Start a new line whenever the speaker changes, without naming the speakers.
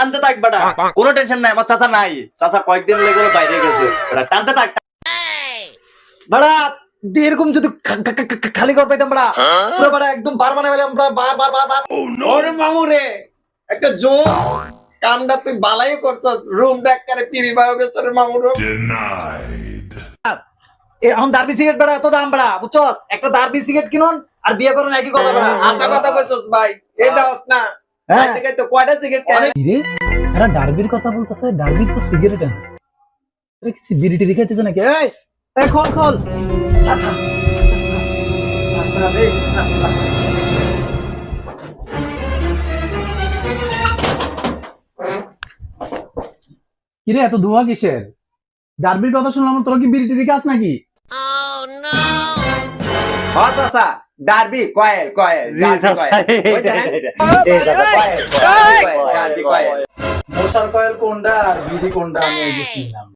টানতে থাক বেটা। কোনো টেনশন নাই আমার চাচা নাই। চাচা কয়েকদিন লেগে বাইরে গেছে। বেটা টানতে থাক।
বড়া এরকম যদি খালি কর পাইতাম বড়া পুরো বড়া একদম বার বানাই ফেলাম বার বার বার বার। বার
ওরে মামু রে একটা জোর কামটা তুই বালাই করছস। রুম দেখ করে পিরি বায়ো গেছে রে মামু রে।
এখন দারবি সিগারেট বড়া এত দাম বড়া বুঝছস? একটা দারবি সিগারেট কিনুন আর বিয়ে করুন একই কথা বড়া
আচ্ছা কথা কইছস ভাই। এই দাওস না।
হ্যাঁ।
কয়টা সিগারেট
রে ডারবির কথা বলতেছে ডারবি তো সিগারেট না এরা কি বিড়ি টিড়ি নাকি? এই এই খোল খোল। কিরে এত ধোঁয়া কিসের? ডারবির কথা শুনলাম তোরা কি বিড়ি টিড়ি খাস নাকি?
হ্যাঁ Derby. Coil coil, Derby coil Derby coil
মশার কয়েল কোনটা আর বিড়ি কোনটা আমি চিনলাম